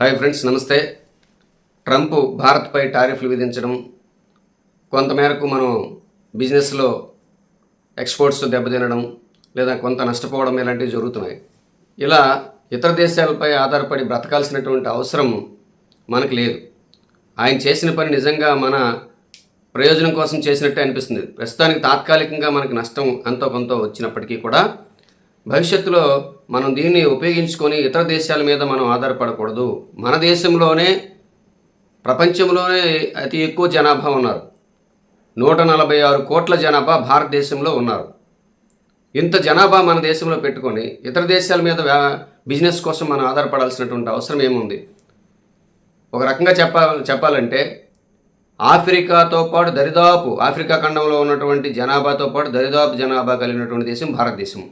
Hi friends నమస్తే. Trump భారత్పై టారిఫ్లు విధించడం కొంతమేరకు మనం బిజినెస్లో ఎక్స్పోర్ట్స్ దెబ్బతినడం లేదా కొంత నష్టపోవడం ఇలాంటివి జరుగుతున్నాయి. ఇలా ఇతర దేశాలపై ఆధారపడి బ్రతకాల్సినటువంటి అవసరం మనకు లేదు. ఆయన చేసిన పని నిజంగా మన ప్రయోజనం కోసం చేసినట్టే అనిపిస్తుంది. ప్రస్తుతానికి తాత్కాలికంగా మనకి నష్టం అంతో కొంత వచ్చినప్పటికీ కూడా భవిష్యత్తులో మనం దీన్ని ఉపయోగించుకొని ఇతర దేశాల మీద మనం ఆధారపడకూడదు. మన దేశంలోనే ప్రపంచంలోనే అతి ఎక్కువ జనాభా ఉన్నారు. నూట నలభై ఆరు కోట్ల జనాభా భారతదేశంలో ఉన్నారు. ఇంత జనాభా మన దేశంలో పెట్టుకొని ఇతర దేశాల మీద బిజినెస్ కోసం మనం ఆధారపడాల్సినటువంటి అవసరం ఏముంది? ఒక రకంగా చెప్పాలి చెప్పాలంటే ఆఫ్రికాతో పాటు దరిదాపు ఆఫ్రికా ఖండంలో ఉన్నటువంటి జనాభాతో పాటు దరిదాపు జనాభా కలిగినటువంటి దేశం భారతదేశం.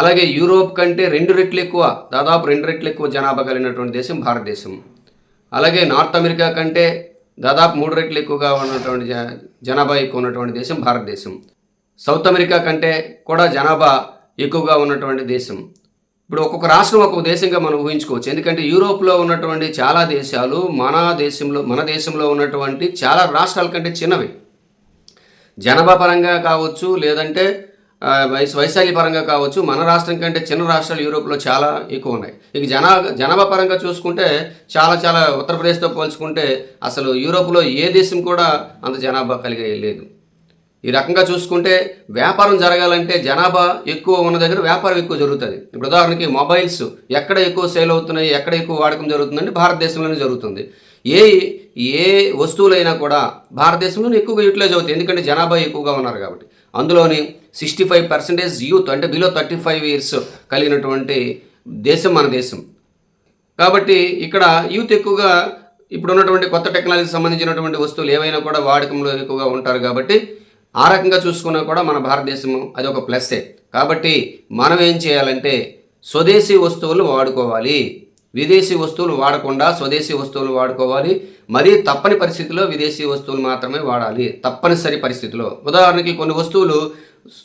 అలాగే యూరోప్ కంటే రెండు రెట్లు ఎక్కువ దాదాపు రెండు రెట్లు ఎక్కువ జనాభా కలిగినటువంటి దేశం భారతదేశం. అలాగే నార్త్ అమెరికా కంటే దాదాపు మూడు రెట్లు ఎక్కువగా ఉన్నటువంటి జనాభా ఎక్కువ ఉన్నటువంటి దేశం భారతదేశం. సౌత్ అమెరికా కంటే కూడా జనాభా ఎక్కువగా ఉన్నటువంటి దేశం. ఇప్పుడు ఒక్కొక్క రాష్ట్రం ఒక్కొక్క దేశంగా మనం ఊహించుకోవచ్చు. ఎందుకంటే యూరోప్లో ఉన్నటువంటి చాలా దేశాలు మన దేశంలో మన దేశంలో ఉన్నటువంటి చాలా రాష్ట్రాల కంటే చిన్నవి. జనాభా పరంగా కావచ్చు లేదంటే వైశ వైశాల్య పరంగా కావచ్చు మన రాష్ట్రం కంటే చిన్న రాష్ట్రాలు యూరోప్లో చాలా ఎక్కువ ఉన్నాయి ఇక జనా జనాభా పరంగా చూసుకుంటే చాలా చాలా ఉత్తరప్రదేశ్తో పోల్చుకుంటే అసలు యూరోప్లో ఏ దేశం కూడా అంత జనాభా కలిగే లేదు. ఈ రకంగా చూసుకుంటే వ్యాపారం జరగాలంటే జనాభా ఎక్కువ ఉన్న దగ్గర వ్యాపారం ఎక్కువ జరుగుతుంది. ఇప్పుడు ఉదాహరణకి మొబైల్స్ ఎక్కడ ఎక్కువ సేల్ అవుతున్నాయి ఎక్కడ ఎక్కువ వాడకం జరుగుతుందంటే భారతదేశంలోనే జరుగుతుంది. ఏ ఏ వస్తువులైనా కూడా భారతదేశంలోనే ఎక్కువగా యూటిలైజ్ అవుతాయి. ఎందుకంటే జనాభా ఎక్కువగా ఉన్నారు కాబట్టి. అందులోని సిక్స్టీ ఫైవ్ పర్సెంటేజ్ యూత్ అంటే బిలో థర్టీ ఫైవ్ ఇయర్స్ కలిగినటువంటి దేశం మన దేశం. కాబట్టి ఇక్కడ యూత్ ఎక్కువగా ఇప్పుడు ఉన్నటువంటి కొత్త టెక్నాలజీకి సంబంధించినటువంటి వస్తువులు ఏవైనా కూడా వాడకంలో ఎక్కువగా ఉంటారు కాబట్టి ఆ రకంగా చూసుకున్నా కూడా మన భారతదేశం అది ఒక ప్లస్సే కాబట్టి మనం ఏం చేయాలంటే స్వదేశీ వస్తువులు వాడుకోవాలి. విదేశీ వస్తువులు వాడకుండా స్వదేశీ వస్తువులు వాడుకోవాలి. మరీ తప్పని పరిస్థితిలో విదేశీ వస్తువులు మాత్రమే వాడాలి. తప్పనిసరి పరిస్థితిలో. ఉదాహరణకి కొన్ని వస్తువులు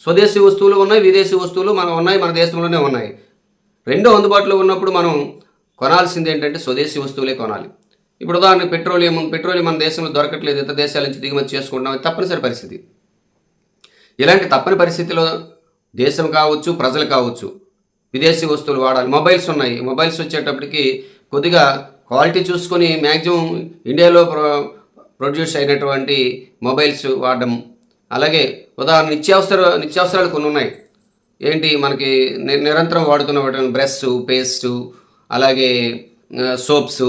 స్వదేశీ వస్తువులు ఉన్నాయి విదేశీ వస్తువులు మనం ఉన్నాయి మన దేశంలోనే ఉన్నాయి. రెండో అందుబాటులో ఉన్నప్పుడు మనం కొనాల్సింది ఏంటంటే స్వదేశీ వస్తువులే కొనాలి. ఇప్పుడు ఉదాహరణకు పెట్రోలియం పెట్రోలియం మన దేశంలో దొరకట్లేదు ఇతర దేశాల నుంచి దిగుమతి చేసుకుంటాం తప్పనిసరి పరిస్థితి. ఇలాంటి తప్పని పరిస్థితిలో దేశం కావచ్చు ప్రజలు కావచ్చు విదేశీ వస్తువులు వాడాలి. మొబైల్స్ ఉన్నాయి. మొబైల్స్ వచ్చేటప్పటికి కొద్దిగా క్వాలిటీ చూసుకొని మ్యాక్సిమం ఇండియాలో ప్రొ ప్రొడ్యూస్ అయినటువంటి మొబైల్స్ వాడడం. అలాగే ఉదాహరణ నిత్యావసర నిత్యావసరాలు కొన్ని ఉన్నాయి. ఏంటి? మనకి నిరంతరం వాడుతున్న బ్రష్ పేస్టు అలాగే సోప్స్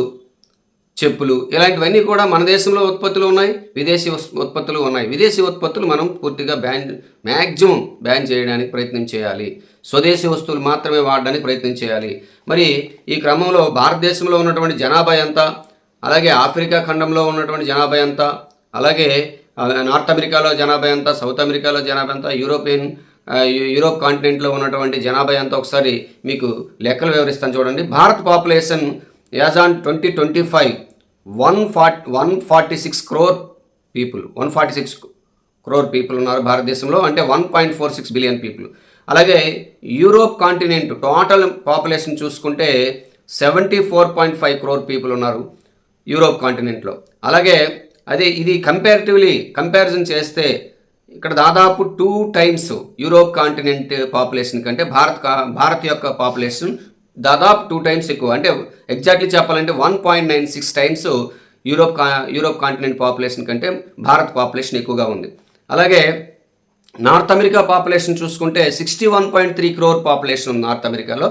చెప్పులు. ఇలాంటివన్నీ కూడా మన దేశంలో ఉత్పత్తులు ఉన్నాయి విదేశీ ఉత్పత్తులు ఉన్నాయి. విదేశీ ఉత్పత్తులు మనం పూర్తిగా బ్యాన్ మ్యాక్సిమం బ్యాన్ చేయడానికి ప్రయత్నం చేయాలి. స్వదేశీ వస్తువులు మాత్రమే వాడడానికి ప్రయత్నం చేయాలి. మరి ఈ క్రమంలో భారతదేశంలో ఉన్నటువంటి జనాభా ఎంత? అలాగే ఆఫ్రికా ఖండంలో ఉన్నటువంటి జనాభా ఎంత? అలాగే నార్త్ అమెరికాలో జనాభా ఎంత? సౌత్ అమెరికాలో జనాభా ఎంత? యూరోపియన్ యూరోప్ కాంటినెంట్లో ఉన్నటువంటి జనాభా ఎంత? ఒకసారి మీకు లెక్కలు వివరిస్తాను చూడండి. Bharat population as on twenty twenty five one fort one forty six crore people one forty six crore people ఉన్నారు భారతదేశంలో అంటే one point four six billion people. అలాగే యూరోప్ కాంటినెంట్ టోటల్ పాపులేషన్ చూసుకుంటే seventy four point five crore people ఉన్నారు Europe కాంటినెంట్లో. అలాగే అదే ఇది కంపారిటివ్లీ కంపారిజన్ చేస్తే ఇక్కడ దాదాపు two times Europe continent population కంటే భారత్ కా- భారత్ యొక్క పాపులేషన్ దాదాపు టూ టైమ్స్ ఎక్కువ. అంటే ఎగ్జాక్ట్లీ చెప్పాలంటే one point nine six times Europe కా యూరోప్ కాంటినెంట్ పాపులేషన్ కంటే భారత్ పాపులేషన్ ఎక్కువగా ఉంది. అలాగే నార్త్ అమెరికా పాపులేషన్ చూసుకుంటే sixty one point three crore population ఉంది నార్త్ అమెరికాలో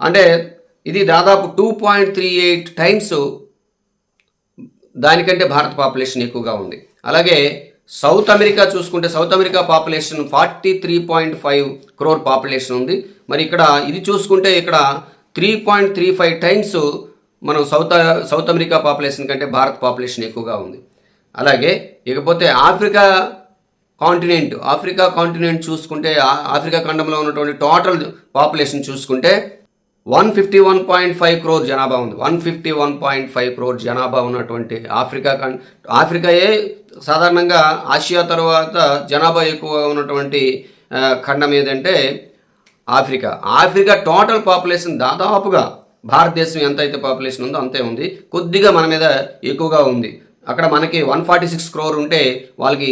అంటే ఇది దాదాపు two point three eight times దానికంటే భారత పాపులేషన్ ఎక్కువగా ఉంది. అలాగే సౌత్ అమెరికా చూసుకుంటే south America population forty three point five crore population ఉంది. మరి ఇక్కడ ఇది చూసుకుంటే ఇక్కడ three point three five times మనం సౌత్ సౌత్ అమెరికా పాపులేషన్ కంటే భారత్ పాపులేషన్ ఎక్కువగా ఉంది. అలాగే ఇకపోతే ఆఫ్రికా కాంటినెంట్ ఆఫ్రికా కాంటినెంట్ చూసుకుంటే ఆఫ్రికా ఖండంలో ఉన్నటువంటి టోటల్ పాపులేషన్ చూసుకుంటే one fifty one point five crore జనాభా ఉంది. One fifty one point five crore జనాభా ఉన్నటువంటి ఆఫ్రికా ఆఫ్రికాయే సాధారణంగా ఆసియా తర్వాత జనాభా ఎక్కువగా ఉన్నటువంటి ఖండం ఏదంటే ఆఫ్రికా. ఆఫ్రికా టోటల్ పాపులేషన్ దాదాపుగా భారతదేశం ఎంత అయితే పాపులేషన్ ఉందో అంతే ఉంది. కొద్దిగా మన మీద ఎక్కువగా ఉంది. అక్కడ మనకి వన్ ఫార్టీ సిక్స్ క్రోర్ ఉంటే వాళ్ళకి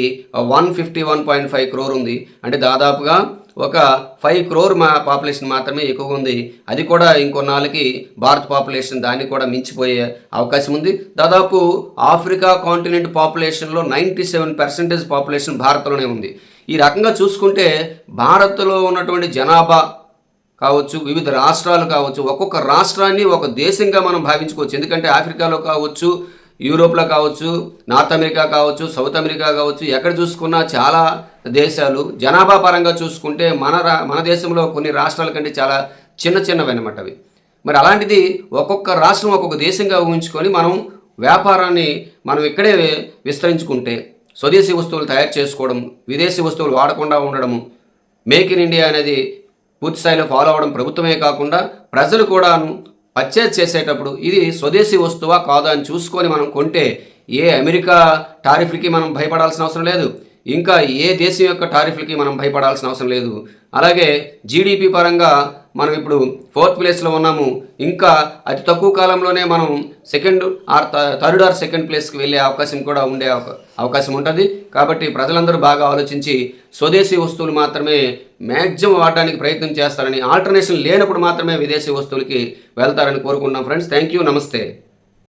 one fifty one point five crore ఉంది. అంటే దాదాపుగా ఒక ఫైవ్ క్రోర్ మా పాపులేషన్ మాత్రమే ఎక్కువగా ఉంది. అది కూడా ఇంకొన్నాళ్ళకి భారత్ పాపులేషన్ దాన్ని కూడా మించిపోయే అవకాశం ఉంది. దాదాపు ఆఫ్రికా కాంటినెంట్ పాపులేషన్లో నైంటీ సెవెన్ పర్సెంటేజ్ పాపులేషన్ భారత్లోనే ఉంది. ఈ రకంగా చూసుకుంటే భారత్లో ఉన్నటువంటి జనాభా కావచ్చు వివిధ రాష్ట్రాలు కావచ్చు ఒక్కొక్క రాష్ట్రాన్ని ఒక దేశంగా మనం భావించుకోవచ్చు. ఎందుకంటే ఆఫ్రికాలో కావచ్చు యూరోప్లో కావచ్చు నార్త్ అమెరికా కావచ్చు సౌత్ అమెరికా కావచ్చు ఎక్కడ చూసుకున్నా చాలా దేశాలు జనాభా పరంగా చూసుకుంటే మన రా మన దేశంలో కొన్ని రాష్ట్రాల కంటే చాలా చిన్న చిన్నవి అనమాట అవి. మరి అలాంటిది ఒక్కొక్క రాష్ట్రం ఒక్కొక్క దేశంగా ఊహించుకొని మనం వ్యాపారాన్ని మనం ఇక్కడే విస్తరించుకుంటే స్వదేశీ వస్తువులు తయారు చేసుకోవడం విదేశీ వస్తువులు వాడకుండా ఉండడము మేక్ ఇన్ ఇండియా అనేది పూర్తి స్థాయిలో ఫాలో అవ్వడం ప్రభుత్వమే కాకుండా ప్రజలు కూడాను పర్చేజ్ చేసేటప్పుడు ఇది స్వదేశీ వస్తువా కాదా అని చూసుకొని మనం కొంటే ఏ అమెరికా టారిఫ్లకి మనం భయపడాల్సిన అవసరం లేదు. ఇంకా ఏ దేశం యొక్క టారిఫ్లకి మనం భయపడాల్సిన అవసరం లేదు. అలాగే జీడిపి పరంగా మనం ఇప్పుడు ఫోర్త్ ప్లేస్లో ఉన్నాము. ఇంకా అతి తక్కువ కాలంలోనే మనం second or third or second ప్లేస్కి వెళ్ళే అవకాశం కూడా ఉండే అవకాశం ఉంటుంది. కాబట్టి ప్రజలందరూ బాగా ఆలోచించి స్వదేశీ వస్తువులు మాత్రమే మ్యాక్సిమం వాడడానికి ప్రయత్నం చేస్తారని ఆల్టర్నేషన్ లేనప్పుడు మాత్రమే విదేశీ వస్తువులకి వెళ్తారని కోరుకుంటున్నాం. ఫ్రెండ్స్ థ్యాంక్ యూ నమస్తే.